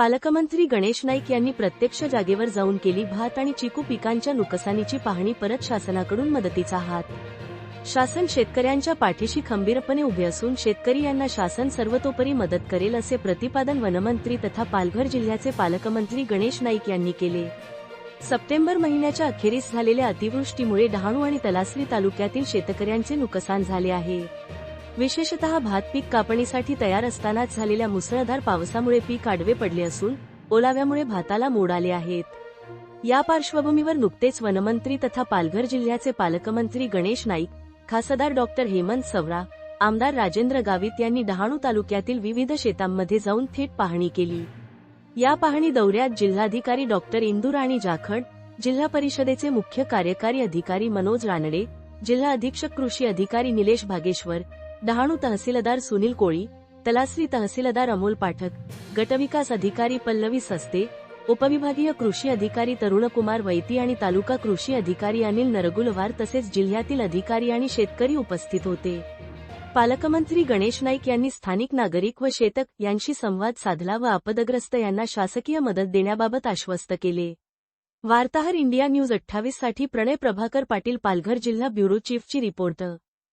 पालकमंत्री गणेश नाईक यांनी प्रत्यक्ष जागेवर जाऊन केली भात आणि चिकू पिकांच्या नुकसानीची पाहणी परत शासनाकडून मदतीचा हात. शासन शेतकऱ्यांच्या पाठीशी खंबीरपणे उभे असून शेतकरी यांना शासन सर्वतोपरी मदत करेल असे प्रतिपादन वनमंत्री तथा पालघर जिल्ह्याचे पालकमंत्री गणेश नाईक यांनी केले. सप्टेंबर महिन्याच्या अखेरीस झालेल्या अतिवृष्टीमुळे डहाणू आणि तलासरी तालुक्यातील शेतकऱ्यांचे नुकसान झाले आहे. विशेषतः भात पीक कापणीसाठी तयार असतानाच झालेल्या मुसळधार पावसामुळे पीक आडवे पडले असून ओलाव्यामुळे भाताला मोड आले आहेत. या पार्श्वभूमीवर नुकतेच वनमंत्री तथा पालघर जिल्ह्याचे पालकमंत्री गणेश नाईक खासदार डॉक्टर हेमंत सवरा आमदार राजेंद्र गावित यांनी डहाणू तालुक्यातील विविध शेतांमध्ये जाऊन थेट पाहणी केली. या पाहणी दौऱ्यात जिल्हाधिकारी डॉक्टर इंदुराणी जाखड जिल्हा परिषदेचे मुख्य कार्यकारी अधिकारी मनोज रानडे जिल्हा अधीक्षक कृषी अधिकारी निलेश भागेश्वर डहाणू तहसीलदार सुनील कोळी तलासरी तहसीलदार अमोल पाठक गटविकास अधिकारी पल्लवी सस्ते उपविभागीय कृषी अधिकारी तरुणकुमार वैती आणि तालुका कृषी अधिकारी अनिल नरगुलवार तसेच जिल्ह्यातील अधिकारी आणि शेतकरी उपस्थित होते. पालकमंत्री गणेश नाईक यांनी स्थानिक नागरिक व शेतक यांशी संवाद साधला व आपदग्रस्त यांना शासकीय मदत देण्याबाबत आश्वस्त केले. वार्ताहर इंडिया न्यूज अठ्ठावीससाठी प्रणय प्रभाकर पाटील पालघर जिल्हा ब्युरो चीफची रिपोर्ट.